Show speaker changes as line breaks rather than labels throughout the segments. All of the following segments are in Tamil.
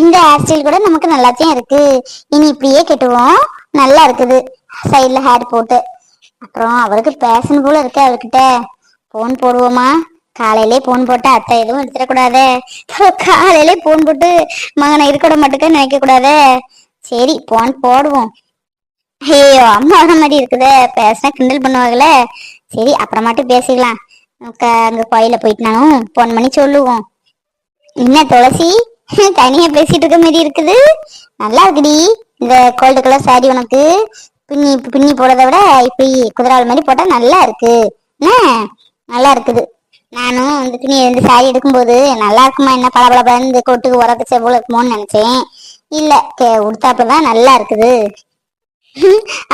இந்த ஹேர் ஸ்டைல் கூட நமக்கு நல்லாத்தையும் இருக்கு. இனி இப்படியே கெட்டுவோம். நல்லா இருக்குது. சைடில் ஹேர் போட்டு. அப்புறம் அவருக்கு பேஷன் போல இருக்கு அவர்கிட்ட. போன் போடுவோமா? காலையிலே போன் போட்டு அத்தை எதுவும் எடுத்துடக்கூடாதே? காலையிலே போன் போட்டு மகனை இருக்கட மட்டுக்க நினைக்க கூடாதே சரி போன் போடுவோம். ஐயோ அம்மா வர மாதிரி இருக்குதே. பேசினா கிண்டல் பண்ணுவாங்களே. சரி அப்புறமாட்டு பேசிக்கலாம். அங்க கோயில போயிட்டு நானும் போன் பண்ணி சொல்லுவோம். என்ன துளசி? தனியா பேசிட்டு இருக்க மாதிரி இருக்குது. நல்லா இருக்குடி இந்த கோல்டு கலர் சாரி உனக்கு. பின்னி பின்னி போடுறத விட இப்படி குதிரால் மாதிரி போட்டா நல்லா இருக்கு. என்ன? நல்லா இருக்குது. நானும் இந்த துணி இந்த சாரி எடுக்கும்போது நல்லா இருக்குமா என்ன பல இந்த கொட்டுக்கு உரத்து செவ்வளவு இருக்குமோன்னு நினைச்சேன். இல்ல கே- உடுத்தாப்புல தான் நல்லா இருக்குது.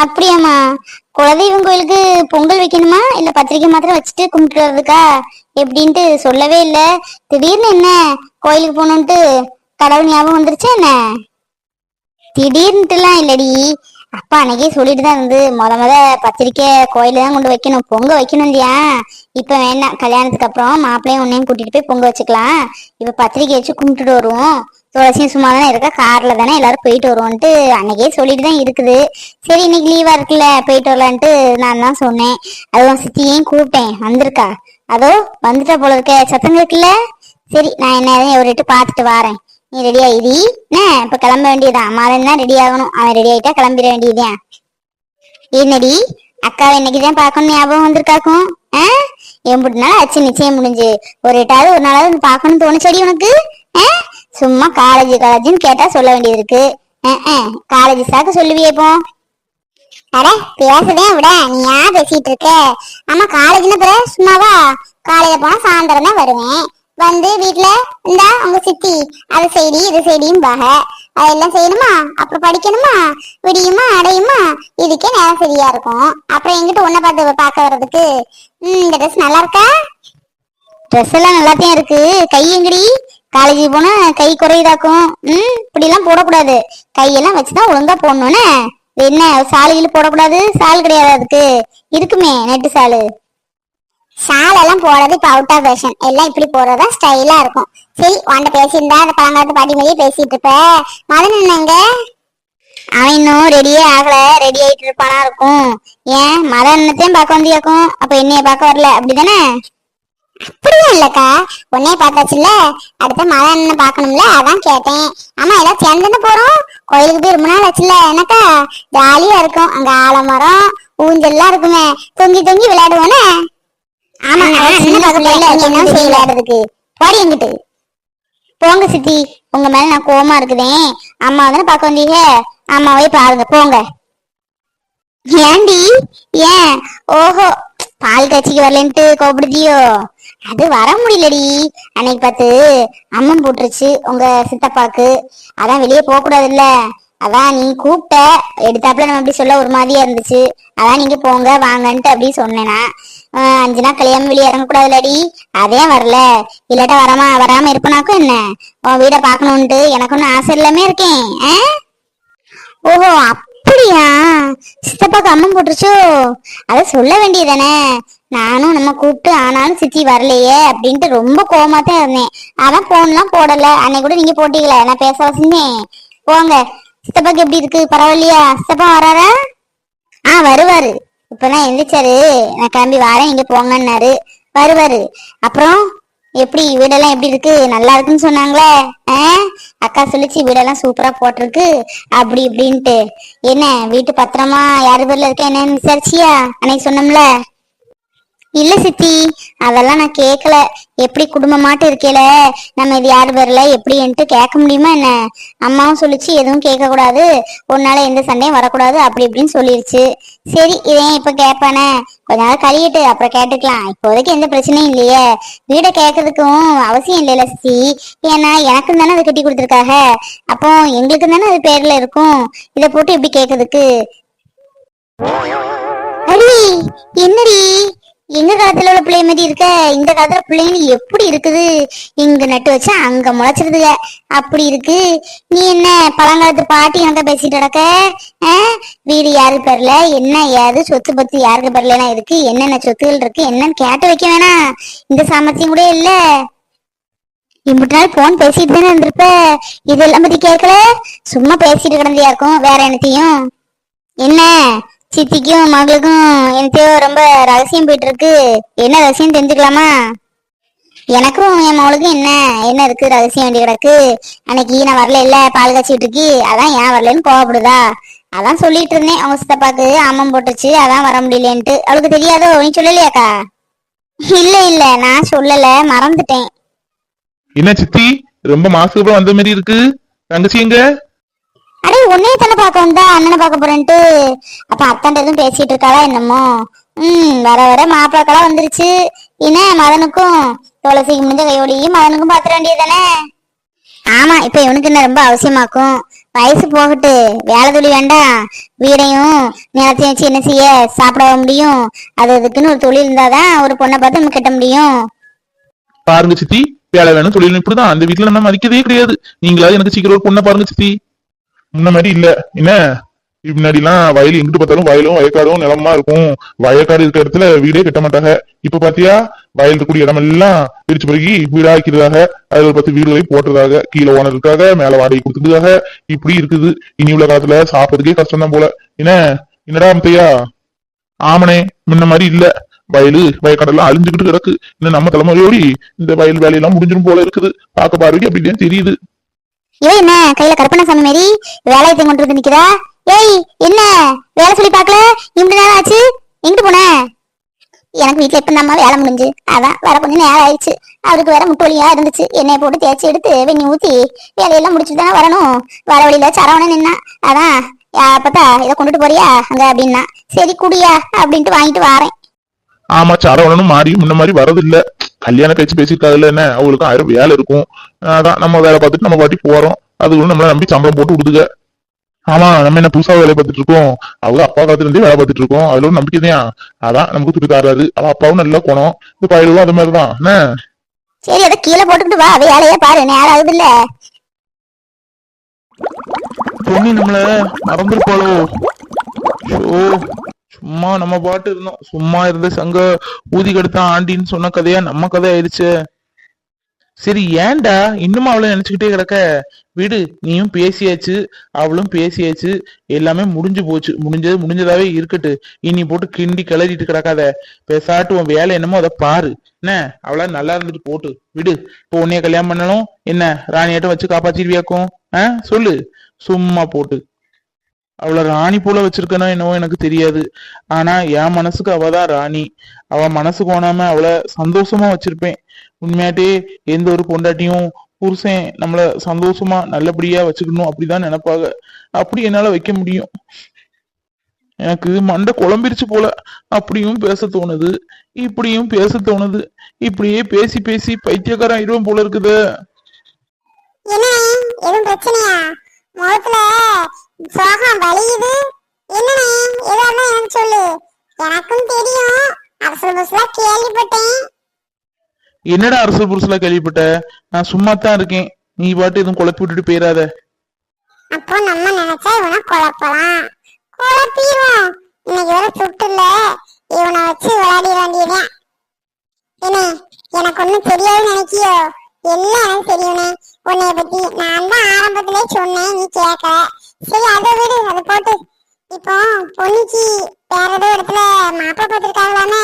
அப்படியாம்மா. குலதெய்வம் கோயிலுக்கு பொங்கல் வைக்கணுமா? இல்ல பத்திரிக்கை மாத்திரம் வச்சுட்டு கும்பிட்டு வர்றதுக்கா? எப்படின்ட்டு சொல்லவே இல்லை. திடீர்னு என்ன? கோயிலுக்கு போகணுன்ட்டு கடவுள் ஞாபகம் வந்துருச்சா என்ன? திடீர்னுட்டுலாம் இல்லடி. அப்பா அன்னைக்கே சொல்லிட்டு தான் இருந்து. முத முத பத்திரிக்கை கோயில தான் கொண்டு வைக்கணும். பொங்க வைக்கணும் இல்லையா இப்ப வேணாம் கல்யாணத்துக்கு அப்புறம் மாப்பிள்ளையும் உன்னையும் கூட்டிட்டு போய் பொங்க வச்சுக்கலாம். இப்ப பத்திரிக்கை வச்சு கும்பிட்டுட்டு வருவோம். துளசியும் சும்மா தானே இருக்கா? கார்ல தானே எல்லாரும் போயிட்டு வருவோன்ட்டு அன்னைக்கே சொல்லிட்டு தான் இருக்குது. சரி இன்னைக்கு லீவா இருக்குல்ல? போயிட்டு வரலான்ட்டு நான் தான் சொன்னேன். அதுவும் சித்தியையும் கூப்பிட்டேன்? வந்திருக்கா? அதோ வந்துட்டா போல இருக்க. சத்தம் இருக்குல்ல சரி நான் என்ன ஏதுன்னு எவரிட்டு பார்த்துட்டு வாரேன். நீ ரெடி ஆயிடி என்ன? இப்ப கிளம்ப வேண்டியதான் மாதன் தான் ரெடி ஆகணும். அவன் ரெடி ஆயிட்டா கிளம்பிட வேண்டியதுதான். என்னடி? அக்காவை இன்னைக்கு தான் பார்க்கணும் ஞாபகம் வந்திருக்காக்கும். ஆ? எம்பிட்டு நாள் ஆச்சு. நிச்சயம் முடிஞ்சு. ஒரு எட்டாவது ஒரு நாளாவது வந்து பார்க்கணும்னு தோணுச்சடி உனக்கு? ஆ? சும்மா காலேஜ் காலேஜ்னு கேட்டா சொல்ல வேண்டியது இருக்கு. காலேஜ் சாக்கு சொல்லுவியே இப்போ. அட பேசுதே விட. நீ ஏன் பேசிட்டு இருக்க? ஆமா காலேஜ்னு பிற சும்மாவா? காலையில போனா சாயந்தரம் தான் வருவேன். வந்து வீட்டுல இந்த உங்க சித்தி. அது செய்டி இது செய்டியும் பாக அதெல்லாம் செய்யணுமா? அப்புறம் படிக்கணுமா? விடியுமா? அடையுமா? இதுக்கே நேரம் சரியா இருக்கும். அப்புறம் எங்கிட்ட உன்னை பார்த்து பார்க்க வர்றதுக்கு. ம் இந்த ட்ரெஸ் நல்லா இருக்கா? ட்ரெஸ் எல்லாம் நல்லாத்தையும் இருக்கு. கை எங்கடி? காலேஜ் போனா கை குறையுதாக்கும். ம் இப்படி எல்லாம் போடக்கூடாது. கையெல்லாம் வச்சுதான் ஒழுங்கா போடணும்னு. என்ன சாலையில் போடக்கூடாது? சால் கிடையாது அதுக்கு. இருக்குமே நெட்டு சாலு. ஷால் எல்லாம் போடுறது இப்ப அவுட் ஆஃப் ஃபேஷன் எல்லாம் இப்படி போறதா ஸ்டைலா இருக்கும். சரி உன்கிட்ட பேசியிருந்தா அந்த பழங்காலத்து பாட்டி மாதிரியே பேசிட்டு இருப்ப. மதன் என்னங்க? அவன் இன்னும் ரெடியே ஆகல. ரெடி ஆயிட்டு இருப்பானா இருக்கும். ஏன்? மதன் என்னத்தையும் பார்க்க வந்தியாக்கும். அப்ப என்னைய பார்க்க வரல. அப்படிதானே? அப்படியே இல்லக்கா. உன்னே பார்த்தாச்சுல்ல? அடுத்த மழை என்ன பார்க்கணும்ல? அதான் கேட்டேன். ஆமா எல்லாம் சேர்ந்து போறோம்? கோயிலுக்கு போய் ரொம்ப நாள் ஆச்சுல்ல. என்னக்கா? ஜாலியா இருக்கும். அங்க ஆலமரம் ஊஞ்சல்லாம் இருக்குமே தொங்கி தொங்கி விளையாடுவோனே ஆமா சின்ன நீங்க என்ன செய்ய விளையாடுறதுக்கு போடி எங்கிட்டு? போங்க சித்தி. உங்க மேல நான் கோவமா இருக்குதேன் அம்மா தானே பார்க்க வந்தீங்க? அம்மாவே பாருங்க போங்க. ஏண்டி? ஏன்? ஓஹோ பால் காய்ச்சிக்கு வரலன்ட்டு கோபப்படுத்தியோ அது வர முடியலடி. அன்னைக்கு பார்த்து அம்மன் போட்டுருச்சு உங்க சித்தப்பாக்கு. அதான் வெளியே போக கூடாதுல்ல அதான் நீ கூப்பிட்ட. எடுத்தாப்புல நம்ம அப்படி சொல்ல ஒரு மாதிரியா இருந்துச்சு. அதான் நீங்க போங்க வாங்கன்ட்டு அப்படி சொன்னேனா. அஞ்சு நாள் கல்யாணம் வெளியே இறங்கக்கூடாதுலடி. அதே வரல. இல்லாட்டா வராம வராம இருப்பனாக்கும் என்ன? உன் வீட பாக்கணும்ட்டு எனக்கு ஒன்னும் ஆசை இல்லாம இருக்கேன். ஆ? ஓஹோ அப்படியா? சித்தப்பாக்கு அம்மன் போட்டுருச்சோ? அதை சொல்ல வேண்டியதானே நானும் நம்ம கூப்பிட்டு ஆனாலும் சித்தி வரலையே அப்படின்ட்டு ரொம்ப கோமா தான் இருந்தேன். ஆனா போன்லாம் போடல. அன்னைக்கு கூட நீங்க போட்டீங்களா நான் பேச வசந்தேன் போங்க. சித்தப்பாக்கு எப்படி இருக்கு? பரவாயில்லையா? சித்தப்பா வராரா? இப்பதான் எந்திரிச்சாரு. நான் கிளம்பி வரேன். இங்க போங்கன்னாரு. வருவாரு. அப்புறம் எப்படி வீடெல்லாம் எப்படி இருக்கு? நல்லா இருக்குன்னு சொன்னாங்களே. ஆஹ் அக்கா சொல்லிச்சு வீடெல்லாம் சூப்பரா போட்டிருக்கு. அப்படி இப்படின்ட்டு. என்ன வீட்டு பத்திரமா யாரு பேர்ல இருக்க? என்னன்னு விசாரிச்சியா? அன்னைக்கு சொன்னோம்ல. இல்ல சித்தி அதெல்லாம் நான் கேட்கல எப்படி குடும்பமாட்டு இருக்கேல? நம்ம இது யார் வரல எப்படின்ட்டு கேட்க முடியுமா என்ன? அம்மாவும் சொல்லிச்சு எதுவும் கேட்க கூடாது உன்னால எந்த சண்டையும் வரக்கூடாது அப்படி இப்படின்னு சொல்லிருச்சு. சரி இதையும் இப்ப கேட்பானே? கொஞ்ச நாள் கழியிட்டு அப்புறம் கேட்டுக்கலாம். இப்போதைக்கு எந்த பிரச்சனையும் இல்லையே. வீடை கேட்கறதுக்கும் அவசியம் இல்லைல்ல சித்தி. ஏன்னா எனக்கு தானே அதை கட்டி கொடுத்துருக்காக. அப்போ எங்களுக்கு தானே அது பேர்ல இருக்கும். இதை போட்டு எப்படி கேட்கறதுக்கு. அடி என்னடி? எங்க காலத்துல உள்ள பிள்ளை மாதிரி இருக்க? இந்த காலத்துல பிள்ளைங்க எப்படி இருக்குது? இங்க நட்டு வச்சா அங்க முளைச்சிருதுக. அப்படி இருக்கு. நீ என்ன பழங்காலத்து பாட்டி எனக்கு பேசிட்டு நடக்க? ஆ? வீடு யாரு பேர்ல? என்ன ஏது? சொத்து பத்து யாருக்கு பேர்ல இருக்கு? என்னென்ன சொத்துகள் இருக்கு? என்னன்னு கேட்டு வைக்க வேணாம். இந்த சாமர்த்தியம் கூட இல்ல. இம்புட்டு நாள் போன் பேசிட்டு தானே இருந்திருப்ப? இதெல்லாம் பத்தி கேட்கல சும்மா பேசிட்டு கிடந்தியா இருக்கும்? வேற என்னத்தையும்? என்ன? சித்திக்கும் மகளுக்கும் என்னத்தையோ ரொம்ப ரகசியம் போயிட்டு இருக்கு என்ன ரகசியம் தெரிஞ்சுக்கலாமா? எனக்கும் என் மகளுக்கும் என்ன? என்ன இருக்கு ரகசியம் வேண்டி கிடக்கு? அன்னைக்கு நான் வரல இல்ல பால் காய்ச்சிட்டு இருக்கி அதான் ஏன் வரலன்னு கோவப்படுதா? அதான் சொல்லிட்டு இருந்தேன் அவங்க சித்தப்பாக்கு. ஆமம் போட்டுச்சு அதான் வர முடியலன்ட்டு. அவளுக்கு தெரியாதோ? நீ சொல்லலையாக்கா? இல்ல இல்ல நான் சொல்லல மறந்துட்டேன்.
என்ன சித்தி? ரொம்ப மாசத்துக்கு வந்த மாதிரி இருக்கு. தங்கச்சி எங்க?
உன்னைய தானே பார்க்க வந்தா அண்ணனை பார்க்க போறேன்ட்டு. அப்ப அத்தாண்ட எதுவும் பேசிட்டு இருக்காளா என்னமோ? உம் வர வர மாப்பிளக்கெல்லாம் வந்துருச்சு. என்ன மதனுக்கும் துளசிக்கு முடிஞ்ச கையோடையும் மதனுக்கும் பாத்துற வேண்டியதானே ஆமா இப்ப இவனுக்கு என்ன ரொம்ப அவசியமாக்கும்? வயசு போகட்டு. வேலை தொழில் வேண்டாம். வீடையும் நிலத்தையும் வச்சு என்ன செய்ய? சாப்பிட முடியும்? அது அதுக்குன்னு ஒரு தொழில் இருந்தாதான் ஒரு பொண்ணை பார்த்து நம்ம கட்ட முடியும்.
பாருங்க சித்தி வேலை வேணும் தொழில் இப்படிதான். அந்த வீட்டுல நம்ம மதிக்கதே கிடையாது. நீங்களாவது எனக்கு சீக்கிரம் ஒரு பொண்ணை பாருங்க சித்தி. முன்ன மாதிரி இல்ல. என்ன? முன்னாடி எல்லாம் வயல் எங்கிட்டு பார்த்தாலும் வயலும் வயக்காடும் நிலமா இருக்கும். வயக்காடு இருக்கிற இடத்துல வீடே கட்ட மாட்டாங்க. இப்ப பாத்தியா? வயல் இருக்கக்கூடிய இடமெல்லாம் பிரிச்சு பிறகு வீடாக்கிறதாக அதுல ஒரு பத்து வீடுகளை போட்டுறதாக கீழே ஓனர் இருக்காக மேல வாடகை கொடுத்ததுக்காக இப்படி இருக்குது. இனி உள்ள காலத்துல சாப்பிடுறதுக்கே கஷ்டம் தான் போல. என்ன? என்னடா அம்பையா ஆமனே முன்ன மாதிரி இல்ல. வயலு வயக்காடெல்லாம் அழிஞ்சுக்கிட்டு கிடக்கு. இன்னும் நம்ம தலைமுறையோடி இந்த வயல் வேலையெல்லாம் முடிஞ்சிடும் போல இருக்குது. பார்க்க பார்வைக்கு அப்படிதான் தெரியுது.
இவ என்ன கையில கற்பனை சாமி மாரி வேலையத்தை கொண்டு வந்து நிக்கிறா ஏய் என்ன? வேலை சொல்லி பார்க்கல? இப்படி நேரம் ஆச்சு? எங்கிட்டு போன? எனக்கு வீட்டுல எப்ப நம்ம வேலை முடிஞ்சு. அதான் வர கொஞ்சம் நேரம் ஆயிடுச்சு. அவருக்கு வேற முட்டோலியா இருந்துச்சு. எண்ணெயை போட்டு தேய்ச்சி எடுத்து வெண்ணி ஊத்தி வேலையெல்லாம் முடிச்சுட்டு தானே வரணும். வர வழியில சரவணன் நின்னா அதான் அப்பத்தா இதை கொண்டுட்டு போறியா? அங்க அப்படின்னா. சரி குடியா அப்படின்ட்டு வாங்கிட்டு வாரேன்.
ஆமா சரவணனும் மாறி முன்ன மாதிரி வரது இல்ல கல்யாணம் கழிச்சு பேசியிருக்காதுல்ல என்ன? அவளுக்கும் ஆயிரம் வேலை இருக்கும். அதான் நம்ம வேலை பார்த்துட்டு நம்ம பாட்டி போறோம். அதுக்குள்ள நம்மள நம்பி சம்பளம் போட்டு விடுதுங்க ஆமா நம்ம என்ன புதுசா வேலை பார்த்துட்டு இருக்கோம். அவங்க அப்பா காலத்துல இருந்தே வேலை பார்த்துட்டு இருக்கோம். அதுல ஒரு நம்பிக்கை தான் அதான் நமக்கு துட்டு தராது அவ அப்பாவும் நல்ல குணம். இந்த பயலும் அது மாதிரிதான். என்ன?
சரி அதை கீழே போட்டுக்கிட்டு வா. வேலையே பாரு. நேரம் ஆகுது இல்ல
பொண்ணு நம்மள மறந்துருப்பாளோ ஓ சும்மா நம்ம பாட்டு இருந்தோம். சும்மா இருந்த சங்க ஊதி கெடுத்தான் ஆண்டின்னு சொன்ன கதையா நம்ம கதை ஆயிடுச்சு. சரி ஏன்டா இன்னும் அவளை நினைச்சுக்கிட்டே கிடக்க? விடு நீயும் பேசியாச்சு அவளும் பேசியாச்சு எல்லாமே முடிஞ்சு போச்சு. முடிஞ்சது முடிஞ்சதாவே இருக்கட்டு. இனி போட்டு கிண்டி கிளறிட்டு கிடக்காத. பேசாட்டு உன் வேலை என்னமோ அதை பாரு. என்ன? அவளா நல்லா இருந்துட்டு போட்டு. விடு இப்போ உன்னைய கல்யாணம் பண்ணணும். என்ன ராணியாட்டம் வச்சு காப்பாத்திடுவியாக்கும்? ஆ? சொல்லு. சும்மா போட்டு. அவளை ராணி போல வச்சிருக்கனா என்னவோ எனக்கு தெரியாது. ஆனா என் மனசுக்கு அவதான் ராணி. அவ மனசு கோணாம அவளை சந்தோஷமா வச்சிருப்பேன். உண்மையாட்டே எந்த ஒரு பொண்டாட்டியும் புருஷன் நம்மள சந்தோஷமா நல்லபடியா வச்சுக்கணும். அப்படிதான் நினைப்பாங்க. அப்படி என்னால வைக்க முடியும். எனக்கு மண்டை குழம்பிருச்சு போல அப்படியும் பேச தோணுது. இப்படியும் பேச தோணுது. இப்படியே பேசி பேசி பைத்தியக்காரன் ஆயிடுவோம் போல இருக்குது.
என்ன எதுவும் பிரச்சனையா? முகத்துல சோகம் வலியுது. என்னண்ணே எதா இருந்தா எனக்கு சொல்லு. எனக்கும் தெரியும். அவசர புசலா கேள்விப்பட்டேன்.
என்னடா அரசு புருஷலா கேள்விப்பட்ட? நான் சும்மா தான் இருக்கேன். நீ பாட்டு எதுவும் குழப்பி விட்டுட்டு போயிடாத
அப்போ நம்ம நினைச்சா இவனை குழப்பலாம். குழப்பிடுவோம். இன்னைக்கு வர சுட்டுல இவனை வச்சு விளையாடிட வேண்டியதுதான். என்ன எனக்கு ஒண்ணும் தெரியாதுன்னு நினைக்கியோ எல்லாம் எனக்கு தெரியும்னே. உன்னைய பத்தி நான் தான் ஆரம்பத்திலே சொன்னேன். நீ கேட்கல. சரி அதை விடு அதை போட்டு. இப்போ பொண்ணுக்கு வேற ஏதோ இடத்துல மாப்பிள்ளை பார்த்துருக்காங்களாமே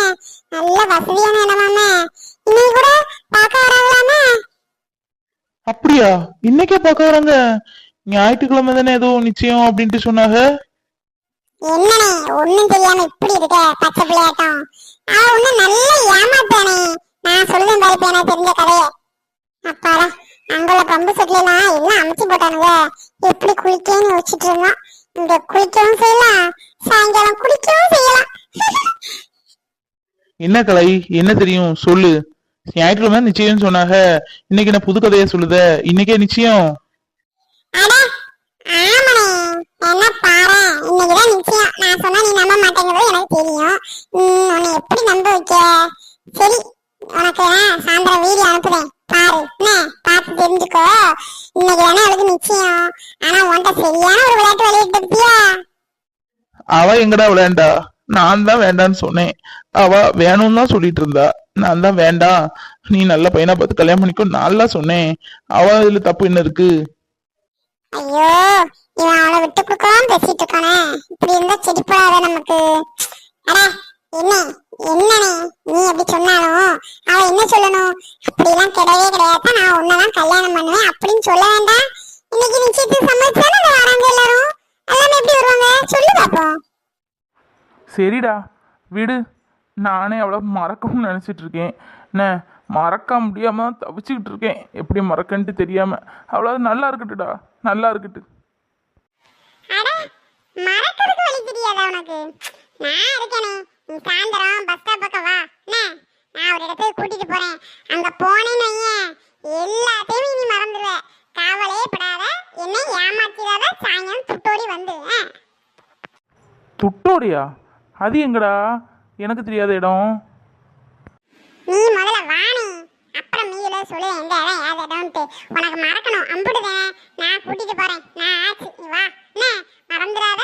நல்ல வசதியான இடமாமே. இன்னைக்கு கூட பார்க்க வராங்களாமே?
அப்படியா? இன்னைக்கே பார்க்க வராங்க. ஞாயிற்றுக்கிழமை தானே ஏதோ நிச்சயம் அப்படின்ட்டு சொன்னாங்க.
என்னண்ணே ஒண்ணும் தெரியாம இப்படி இருக்க பச்சை பிள்ளையாட்டம். அவ ஒண்ணு நல்ல ஏமாத்தானே நான் சொல்லுவேன் பாரு எனக்கு தெரிஞ்ச கதைய. அப்பாடா அங்குள்ள பம்பு செட்ல எல்லாம் அமைச்சு போட்டானுங்க? எப்படி குளிக்கன்னு வச்சுட்டு இருந்தோம். இங்க குளிக்கவும் செய்யலாம் சாயங்காலம் குளிக்கவும் செய்யலாம்.
என்ன கலை? என்ன தெரியும்? சொல்லு. ஞாயிற்றுக்கிழமை நிச்சயம் சொன்னாங்க. இன்னைக்கு என்ன புது கதையா சொல்லுத? இன்னைக்கே நிச்சயம்.
நான் சொன்னா நீ நம்ப மாட்டேங்கிறது எனக்கு தெரியும். உன்னை எப்படி நம்ப வைக்க? சரி உனக்கு நான் சாயந்தரம் வீடியோ அனுப்புறேன் பாரு. என்ன? பார்த்து தெரிஞ்சுக்கோ. இன்னைக்கு தானே அவளுக்கு நிச்சயம். ஆனா உன்கிட்ட சரியான ஒரு விளையாட்டு விளையாட்டு பத்தியா
அவ எங்கடா விளையாண்டா? நான் தான் வேண்டான்னு சொன்னேன். அவ வேணும்னு தான் சொல்லிட்டு இருந்தா நான் தான் வேண்டாம் நீ நல்ல பையனா பார்த்து கல்யாணம் பண்ணிக்கோ. நல்லா சொன்னேன். அவ இதுல தப்பு என்ன இருக்கு?
ஐயோ இவன் அவளை விட்டு கொடுக்காம பேசிட்டு இருக்கானே. இப்படி இருந்தா செடிப்படாத நமக்கு. அட என்ன? என்னனே? நீ அப்படி சொன்னாலும் சொல்லணும். அப்படிலாம் கிடையவே கிடையாது. நான் உன்னதான் கல்யாணம் பண்ணுவேன் அப்படின்னு சொல்ல வேண்டாம். இன்னைக்கு நிச்சயத்துக்கு சம்மதிச்சாலும் அந்த வராங்க எல்லாரும். எல்லாமே எப்படி வருவாங்க? சொல்லு பாப்போம்.
சரிடா. விடு. நானே அவளை மறக்கணும்னு நினச்சிட்டு இருக்கேன். என்ன மறக்க முடியாம தவிச்சுக்கிட்டு இருக்கேன். எப்படி மறக்கன்ட்டு தெரியாம. அவளை நல்லா இருக்கட்டுடா நல்லா இருக்கட்டு.
மறக்கிறதுக்கு வழி தெரியாதா உனக்கு? நான் இருக்கேனே. நீ சாயந்தரம் பஸ் ஸ்டாப் பக்கம் வா. என்ன நான் ஒரு இடத்துக்கு கூட்டிட்டு போறேன். அங்க போனேன்னு வையேன். எல்லாத்தையும் நீ மறந்துடுவ காவலே படாத. என்ன ஏமாத்திடாத. சாயங்காலம் துட்டோடி வந்துடுவேன்
துட்டோடியா? அது எங்கடா? எனக்கு தெரியாத இடம்.
நீ முதல்ல வாணி அப்புறம் நீல சொல்லு எந்த இடம் ஏது இடம்ட்டு உனக்கு மறக்கணும். அம்புடுதேன். நான் கூட்டிட்டு போறேன். நான் ஆச்சு. வா. என்ன? மறந்துடாத.